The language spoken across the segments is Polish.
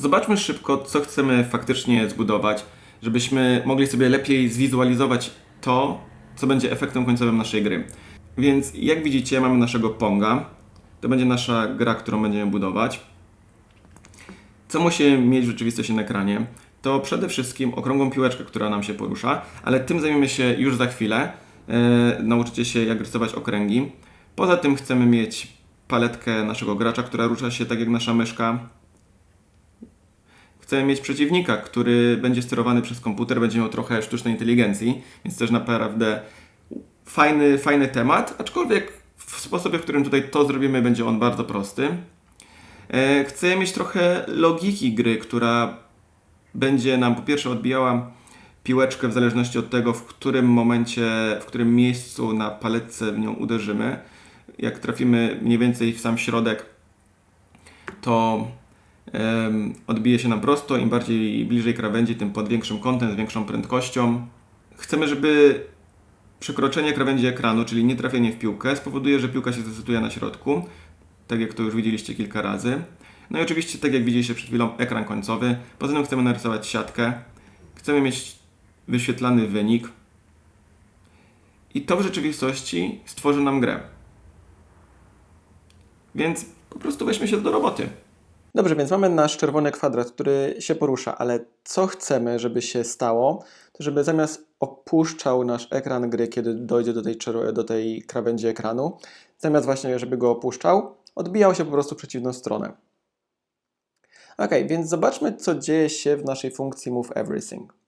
Zobaczmy szybko, co chcemy faktycznie zbudować, żebyśmy mogli sobie lepiej zwizualizować to, co będzie efektem końcowym naszej gry. Więc jak widzicie, mamy naszego Ponga. To będzie nasza gra, którą będziemy budować. Co musi mieć w rzeczywistości na ekranie? To przede wszystkim okrągłą piłeczkę, która nam się porusza, ale tym zajmiemy się już za chwilę. E, nauczycie się, jak rysować okręgi. Poza tym chcemy mieć paletkę naszego gracza, która rusza się tak jak nasza myszka. Chcemy mieć przeciwnika, który będzie sterowany przez komputer, będzie miał trochę sztucznej inteligencji, więc też naprawdę fajny, fajny temat, aczkolwiek w sposobie, w którym tutaj to zrobimy, będzie on bardzo prosty. E, Chcę mieć trochę logiki gry, która będzie nam po pierwsze odbijała piłeczkę w zależności od tego, w którym momencie, w którym miejscu na paletce w nią uderzymy. Jak trafimy mniej więcej w sam środek, to odbije się nam prosto. Im bardziej bliżej krawędzi, tym pod większym kątem, z większą prędkością. Chcemy, żeby przekroczenie krawędzi ekranu, czyli nie trafienie w piłkę, spowoduje, że piłka się zresetuje na środku, tak jak to już widzieliście kilka razy. No i oczywiście, tak jak widzieliście przed chwilą, ekran końcowy. Poza tym chcemy narysować siatkę. Chcemy mieć wyświetlany wynik. I to w rzeczywistości stworzy nam grę. Więc po prostu weźmy się do roboty. Dobrze, więc mamy nasz czerwony kwadrat, który się porusza, ale co chcemy, żeby się stało, to żeby zamiast opuszczał nasz ekran gry, kiedy dojdzie do tej, do tej krawędzi ekranu, zamiast właśnie, żeby go opuszczał, odbijał się po prostu w przeciwną stronę. Ok, więc zobaczmy, co dzieje się w naszej funkcji move everything.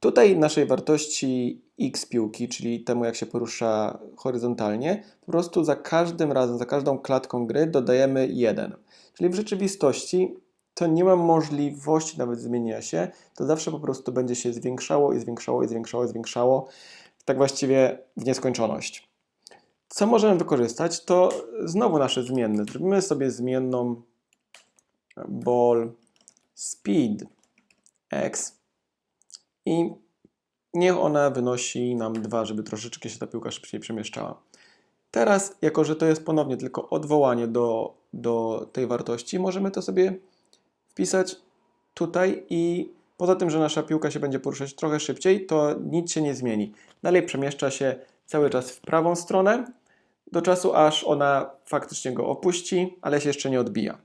Tutaj naszej wartości x piłki, czyli temu jak się porusza horyzontalnie, po prostu za każdym razem, za każdą klatką gry dodajemy 1. Czyli w rzeczywistości to nie ma możliwości nawet zmienienia się, to zawsze po prostu będzie się zwiększało i zwiększało i zwiększało i zwiększało, tak właściwie w nieskończoność. Co możemy wykorzystać, to znowu nasze zmienne. Zrobimy sobie zmienną ball speed x i niech ona wynosi nam 2, żeby troszeczkę się ta piłka szybciej przemieszczała. Teraz, jako że to jest ponownie tylko odwołanie do, do tej wartości, możemy to sobie wpisać tutaj i poza tym, że nasza piłka się będzie poruszać trochę szybciej, to nic się nie zmieni. Dalej przemieszcza się cały czas w prawą stronę, do czasu aż ona faktycznie go opuści, ale się jeszcze nie odbija.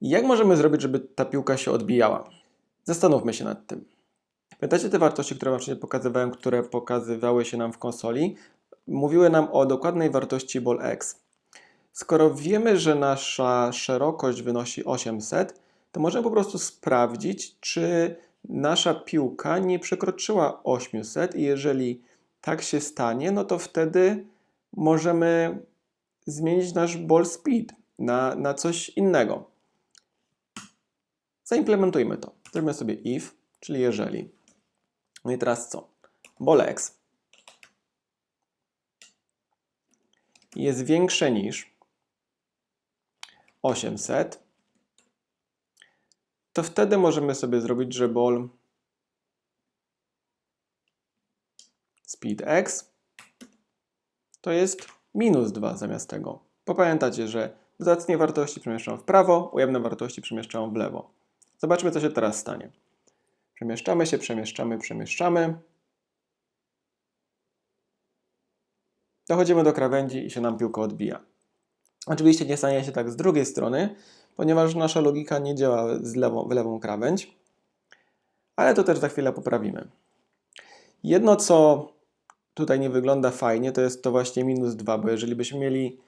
Jak możemy zrobić, żeby ta piłka się odbijała? Zastanówmy się nad tym. Pamiętacie te wartości, które Wam wcześniej pokazywałem, które pokazywały się nam w konsoli? Mówiły nam o dokładnej wartości ball x. Skoro wiemy, że nasza szerokość wynosi 800, to możemy po prostu sprawdzić, czy nasza piłka nie przekroczyła 800 i jeżeli tak się stanie, no to wtedy możemy zmienić nasz ball speed na, na coś innego. Zaimplementujmy to. Zrobimy sobie if, czyli jeżeli. No i teraz co? Ball x jest większe niż 800, to wtedy możemy sobie zrobić, że ball speed x to jest minus 2 zamiast tego. Bo pamiętacie, że dodatnie wartości przemieszczam w prawo, ujemne wartości przemieszczam w lewo. Zobaczmy, co się teraz stanie. Przemieszczamy się, przemieszczamy, przemieszczamy. Dochodzimy do krawędzi i się nam piłka odbija. Oczywiście nie stanie się tak z drugiej strony, ponieważ nasza logika nie działa z lewą, w lewą krawędź, ale to też za chwilę poprawimy. Jedno, co tutaj nie wygląda fajnie, to jest to właśnie minus 2, bo jeżeli byśmy mieli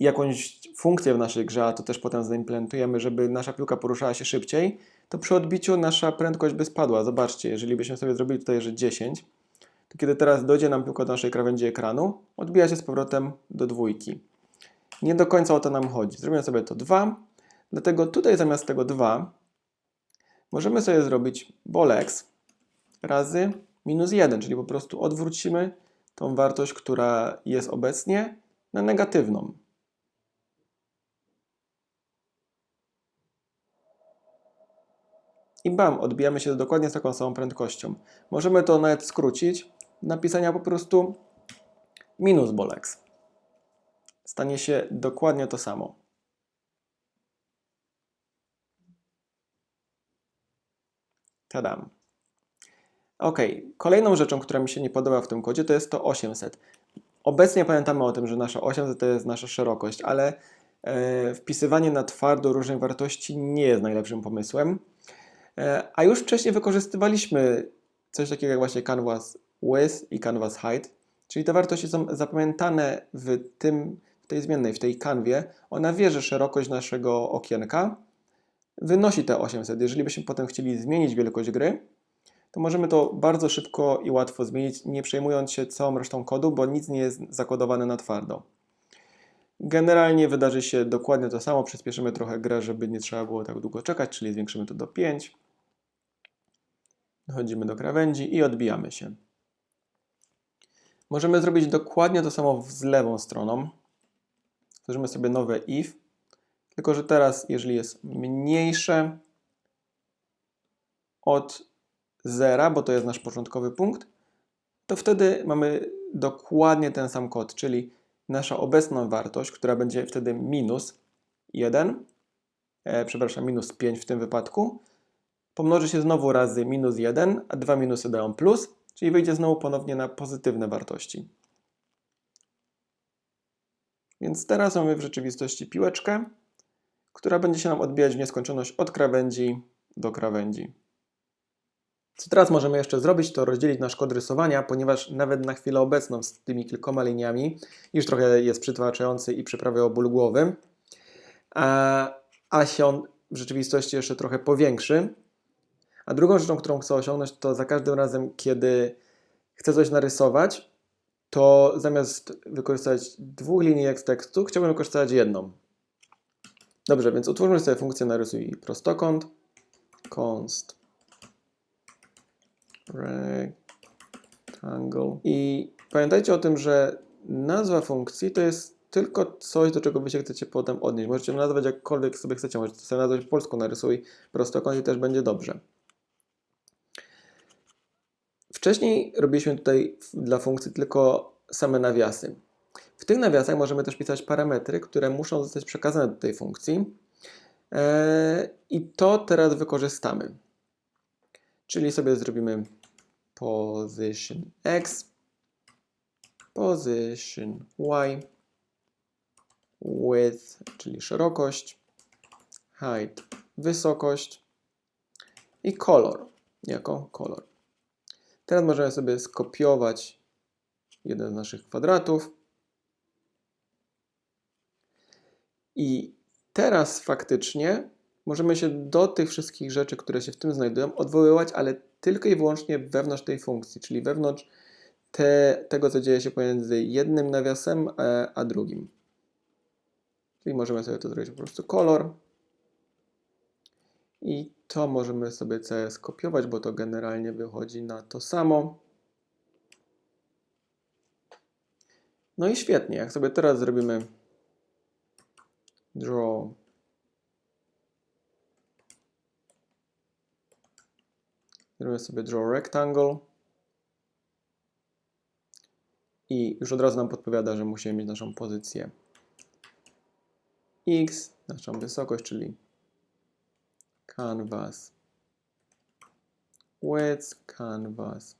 jakąś funkcję w naszej grze, a to też potem zaimplementujemy, żeby nasza piłka poruszała się szybciej, to przy odbiciu nasza prędkość by spadła. Zobaczcie, jeżeli byśmy sobie zrobili tutaj, że 10, to kiedy teraz dojdzie nam piłka do naszej krawędzi ekranu, odbija się z powrotem do dwójki. Nie do końca o to nam chodzi. Zrobimy sobie to 2, dlatego tutaj zamiast tego 2 możemy sobie zrobić bolex razy minus 1, czyli po prostu odwrócimy tą wartość, która jest obecnie na negatywną. i bam, odbijamy się dokładnie z taką samą prędkością. Możemy to nawet skrócić, napisania po prostu minus bolex. Stanie się dokładnie to samo. Tadam. Ok, kolejną rzeczą, która mi się nie podoba w tym kodzie, to jest to 800. Obecnie pamiętamy o tym, że nasza 800 to jest nasza szerokość, ale e, wpisywanie na twardo różnych wartości nie jest najlepszym pomysłem. E, a już wcześniej wykorzystywaliśmy coś takiego jak właśnie canvas width i canvas height, czyli te wartości są zapamiętane w, tym, w tej zmiennej, w tej kanwie. Ona wie, że szerokość naszego okienka wynosi te 800. Jeżeli byśmy potem chcieli zmienić wielkość gry, to możemy to bardzo szybko i łatwo zmienić, nie przejmując się całą resztą kodu, bo nic nie jest zakodowane na twardo. Generalnie wydarzy się dokładnie to samo, przyspieszymy trochę grę, żeby nie trzeba było tak długo czekać, czyli zwiększymy to do 5. Dochodzimy do krawędzi i odbijamy się. Możemy zrobić dokładnie to samo z lewą stroną. Stworzymy sobie nowe if, tylko że teraz, jeżeli jest mniejsze od zera, bo to jest nasz początkowy punkt, to wtedy mamy dokładnie ten sam kod, czyli nasza obecna wartość, która będzie wtedy minus 1, e, przepraszam, minus 5 w tym wypadku, pomnoży się znowu razy minus 1, a dwa minusy dają plus, czyli wyjdzie znowu ponownie na pozytywne wartości. Więc teraz mamy w rzeczywistości piłeczkę, która będzie się nam odbijać w nieskończoność od krawędzi do krawędzi. Co teraz możemy jeszcze zrobić, to rozdzielić nasz kod rysowania, ponieważ nawet na chwilę obecną z tymi kilkoma liniami już trochę jest przytłaczający i przyprawia o ból głowy, a, a się on w rzeczywistości jeszcze trochę powiększy. A drugą rzeczą, którą chcę osiągnąć, to za każdym razem, kiedy chcę coś narysować, to zamiast wykorzystać dwóch linijek z tekstu, chciałbym wykorzystać jedną. Dobrze, więc utwórzmy sobie funkcję narysuj prostokąt, const rectangle. I pamiętajcie o tym, że nazwa funkcji to jest tylko coś, do czego wy się chcecie potem odnieść. Możecie nazwać jakkolwiek sobie chcecie. Możecie sobie nazwać po polsku narysuj prostokąt i też będzie dobrze. Wcześniej robiliśmy tutaj dla funkcji tylko same nawiasy. W tych nawiasach możemy też pisać parametry, które muszą zostać przekazane do tej funkcji. Eee, I to teraz wykorzystamy. Czyli sobie zrobimy position x, position y, width, czyli szerokość, height, wysokość i kolor jako kolor. Teraz możemy sobie skopiować jeden z naszych kwadratów i teraz faktycznie możemy się do tych wszystkich rzeczy, które się w tym znajdują, odwoływać, ale tylko i wyłącznie wewnątrz tej funkcji, czyli wewnątrz te, tego, co dzieje się pomiędzy jednym nawiasem e, a drugim. Czyli możemy sobie to zrobić po prostu kolor. I to możemy sobie całe skopiować, bo to generalnie wychodzi na to samo. No i świetnie, jak sobie teraz zrobimy draw Zrobimy sobie draw rectangle. I już od razu nam podpowiada, że musimy mieć naszą pozycję x, naszą wysokość, czyli canvas width, canvas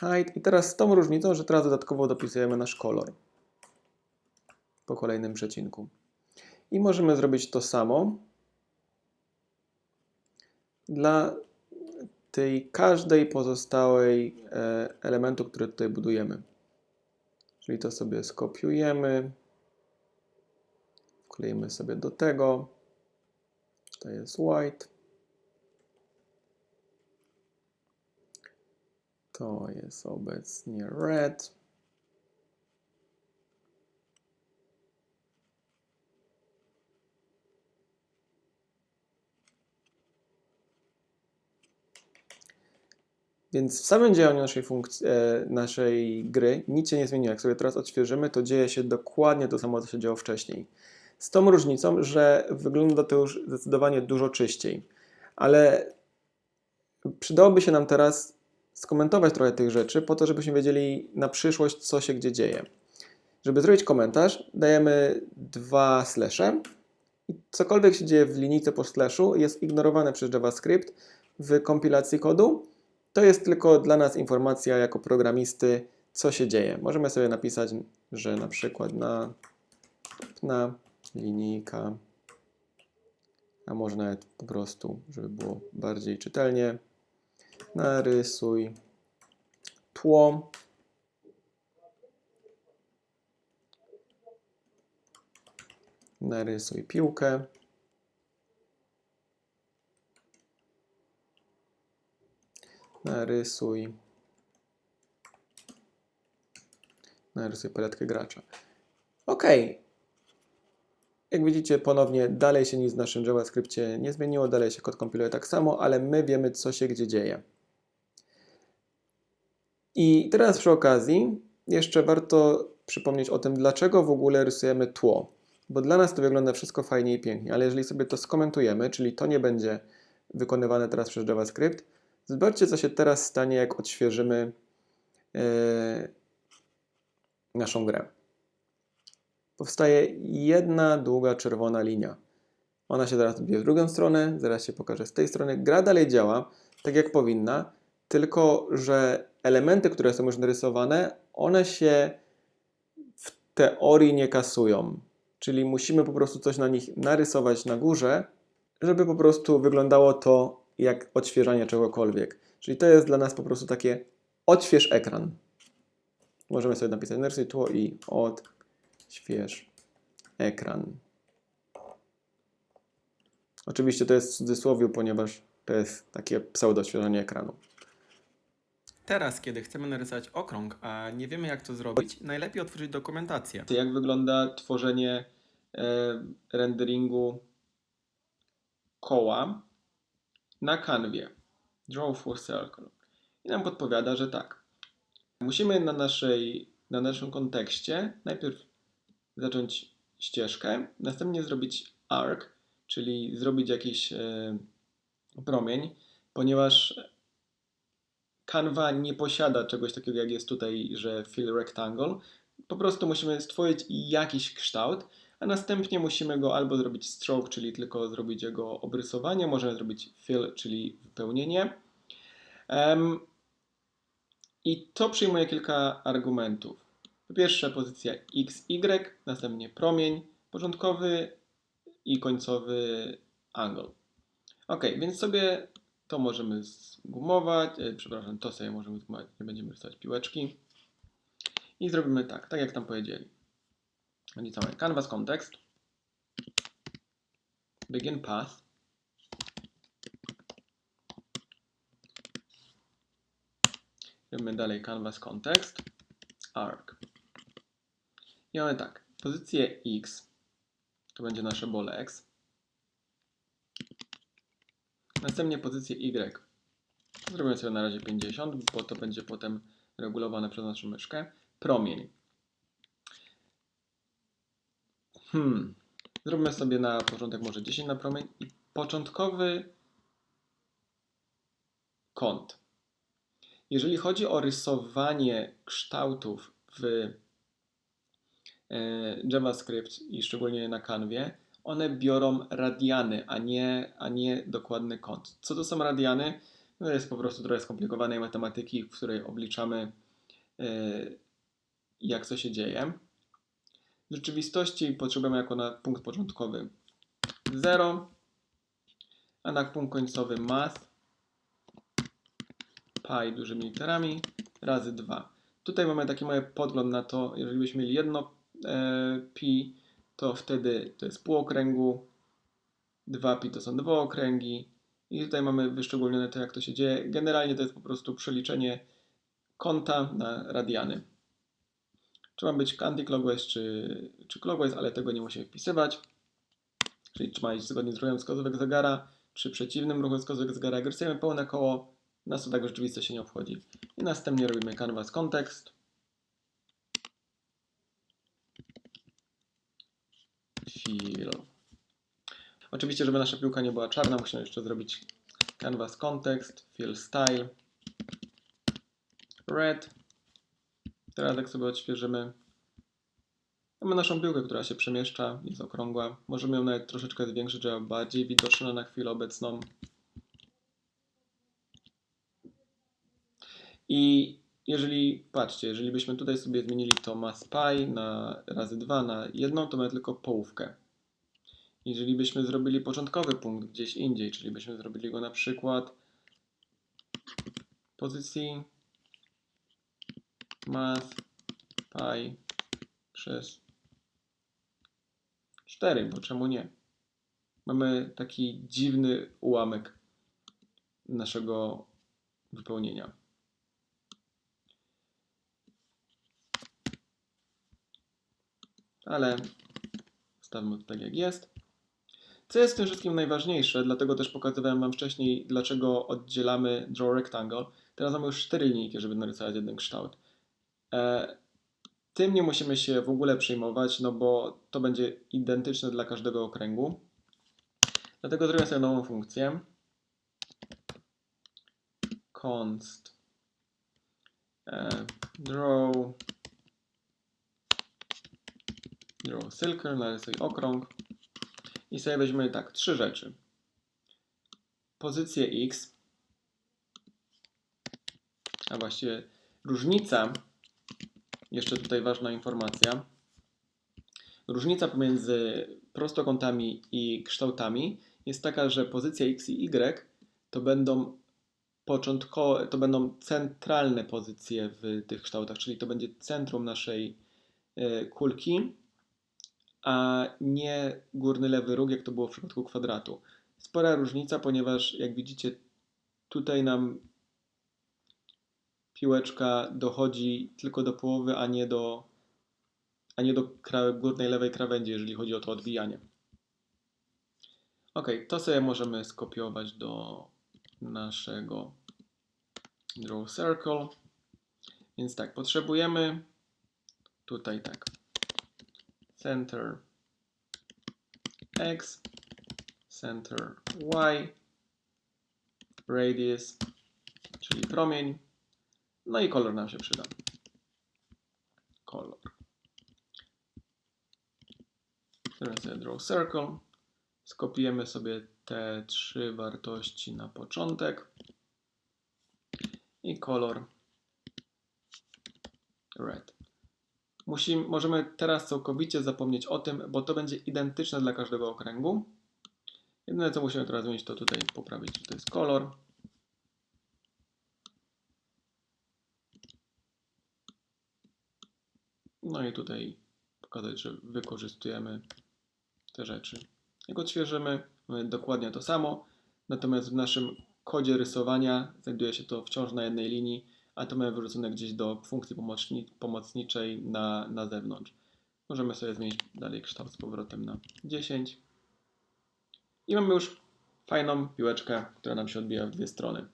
height. I teraz z tą różnicą, że teraz dodatkowo dopisujemy nasz kolor po kolejnym przecinku. I możemy zrobić to samo dla tej każdej pozostałej e, elementu, który tutaj budujemy. Czyli to sobie skopiujemy, wkleimy sobie do tego. To jest white. To jest obecnie red. Więc w samym działaniu naszej, funkcji, e, naszej gry nic się nie zmieniło. Jak sobie teraz odświeżymy, to dzieje się dokładnie to samo, co się działo wcześniej. Z tą różnicą, że wygląda to już zdecydowanie dużo czyściej. Ale przydałoby się nam teraz skomentować trochę tych rzeczy, po to, żebyśmy wiedzieli na przyszłość, co się gdzie dzieje. Żeby zrobić komentarz, dajemy dwa slesze i cokolwiek się dzieje w linijce po slashu jest ignorowane przez JavaScript w kompilacji kodu. To jest tylko dla nas informacja jako programisty, co się dzieje. Możemy sobie napisać, że na przykład na, na linijka, a może nawet po prostu, żeby było bardziej czytelnie, narysuj tło. Narysuj piłkę. Narysuj. Narysuj paletkę gracza. OK. Jak widzicie, ponownie dalej się nic w naszym JavaScriptie nie zmieniło, dalej się kod kompiluje tak samo, ale my wiemy, co się gdzie dzieje. I teraz przy okazji jeszcze warto przypomnieć o tym, dlaczego w ogóle rysujemy tło. Bo dla nas to wygląda wszystko fajnie i pięknie, ale jeżeli sobie to skomentujemy, czyli to nie będzie wykonywane teraz przez JavaScript, zobaczcie, co się teraz stanie, jak odświeżymy yy, naszą grę. Powstaje jedna długa czerwona linia. Ona się zaraz odbije w drugą stronę, zaraz się pokaże z tej strony. Gra dalej działa tak jak powinna, tylko że elementy, które są już narysowane, one się w teorii nie kasują. Czyli musimy po prostu coś na nich narysować na górze, żeby po prostu wyglądało to jak odświeżanie czegokolwiek. Czyli to jest dla nas po prostu takie odśwież ekran. Możemy sobie napisać narysuj tło i odśwież ekran. Oczywiście to jest w cudzysłowie, ponieważ to jest takie pseudo-odświeżanie ekranu. Teraz, kiedy chcemy narysować okrąg, a nie wiemy jak to zrobić, najlepiej otworzyć dokumentację. Jak wygląda tworzenie e, renderingu koła na kanwie. Draw for circle. I nam podpowiada, że tak. Musimy na, naszej, na naszym kontekście najpierw zacząć ścieżkę, następnie zrobić arc, czyli zrobić jakiś e, promień, ponieważ Canva nie posiada czegoś takiego, jak jest tutaj, że fill rectangle. Po prostu musimy stworzyć jakiś kształt, a następnie musimy go albo zrobić stroke, czyli tylko zrobić jego obrysowanie, możemy zrobić fill, czyli wypełnienie. Em, I to przyjmuje kilka argumentów. Po pierwsze pozycja x, y, następnie promień początkowy i końcowy angle. Ok, więc sobie to możemy zgumować, e, przepraszam, to sobie możemy zgumować, nie będziemy rysować piłeczki. I zrobimy tak, tak jak tam powiedzieli. Wliczamy canvas context, begin path, robimy dalej canvas context, arc. I mamy tak, pozycję x, to będzie nasze bole x, Następnie pozycję Y. Zrobimy sobie na razie 50, bo to będzie potem regulowane przez naszą myszkę. Promień. Hmm. Zróbmy sobie na początek może 10 na promień i początkowy kąt. Jeżeli chodzi o rysowanie kształtów w JavaScript i szczególnie na kanwie, one biorą radiany, a nie, a nie dokładny kąt. Co to są radiany? No jest po prostu trochę skomplikowanej matematyki, w której obliczamy yy, jak co się dzieje. W rzeczywistości potrzebujemy jako na punkt początkowy 0, a na punkt końcowy math pi dużymi literami razy 2. Tutaj mamy taki mały podgląd na to, jeżeli byśmy mieli jedno e, pi, to wtedy to jest pół okręgu, 2 pi to są dwa okręgi i tutaj mamy wyszczególnione to, jak to się dzieje. Generalnie to jest po prostu przeliczenie kąta na radiany. Czy ma być anti-clockwise czy, czy clockwise, ale tego nie musimy wpisywać. Czyli czy ma iść zgodnie z ruchem wskazówek zegara, czy przeciwnym ruchem wskazówek zegara. Jak rysujemy pełne koło, nas to tak się nie obchodzi. I następnie robimy canvas context. Oczywiście, żeby nasza piłka nie była czarna, musimy jeszcze zrobić canvas context, fill style, red. Teraz jak sobie odświeżymy, Mamy naszą piłkę, która się przemieszcza, jest okrągła. Możemy ją nawet troszeczkę zwiększyć, żeby była bardziej widoczna na chwilę obecną. I jeżeli, patrzcie, jeżeli byśmy tutaj sobie zmienili to mass pi na razy 2 na jedną, to mamy tylko połówkę. Jeżeli byśmy zrobili początkowy punkt gdzieś indziej, czyli byśmy zrobili go na przykład pozycji mass pi przez 4, bo czemu nie? Mamy taki dziwny ułamek naszego wypełnienia. Ale stawmy to tak jak jest. Co jest w tym wszystkim najważniejsze, dlatego też pokazywałem Wam wcześniej, dlaczego oddzielamy Draw Rectangle. Teraz mamy już cztery linijki, żeby narysować jeden kształt. E, tym nie musimy się w ogóle przejmować, no bo to będzie identyczne dla każdego okręgu. Dlatego zrobię sobie nową funkcję. const e, draw draw circle, narysuj okrąg i sobie weźmiemy tak, trzy rzeczy. Pozycję x, a właściwie różnica, jeszcze tutaj ważna informacja, różnica pomiędzy prostokątami i kształtami jest taka, że pozycja x i y to będą początkowe, to będą centralne pozycje w tych kształtach, czyli to będzie centrum naszej e, kulki, a nie górny lewy róg, jak to było w przypadku kwadratu. Spora różnica, ponieważ jak widzicie, tutaj nam piłeczka dochodzi tylko do połowy, a nie do, a nie do górnej lewej krawędzi, jeżeli chodzi o to odbijanie. Ok, to sobie możemy skopiować do naszego Draw Circle. Więc tak, potrzebujemy tutaj tak center x, center y, radius, czyli promień, no i kolor nam się przyda. Kolor. Teraz sobie draw circle. Skopiujemy sobie te trzy wartości na początek i kolor red. Musimy, możemy teraz całkowicie zapomnieć o tym, bo to będzie identyczne dla każdego okręgu. Jedyne co musimy teraz zmienić, to tutaj poprawić, to jest kolor. No i tutaj pokazać, że wykorzystujemy te rzeczy. Jak odświeżymy, mamy dokładnie to samo, natomiast w naszym kodzie rysowania znajduje się to wciąż na jednej linii, a to mamy wyrzucone gdzieś do funkcji pomocni pomocniczej na, na zewnątrz. Możemy sobie zmienić dalej kształt z powrotem na 10. I mamy już fajną piłeczkę, która nam się odbija w dwie strony.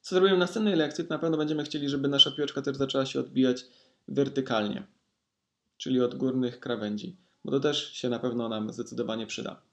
Co zrobimy w następnej lekcji, to na pewno będziemy chcieli, żeby nasza piłeczka też zaczęła się odbijać wertykalnie, czyli od górnych krawędzi, bo to też się na pewno nam zdecydowanie przyda.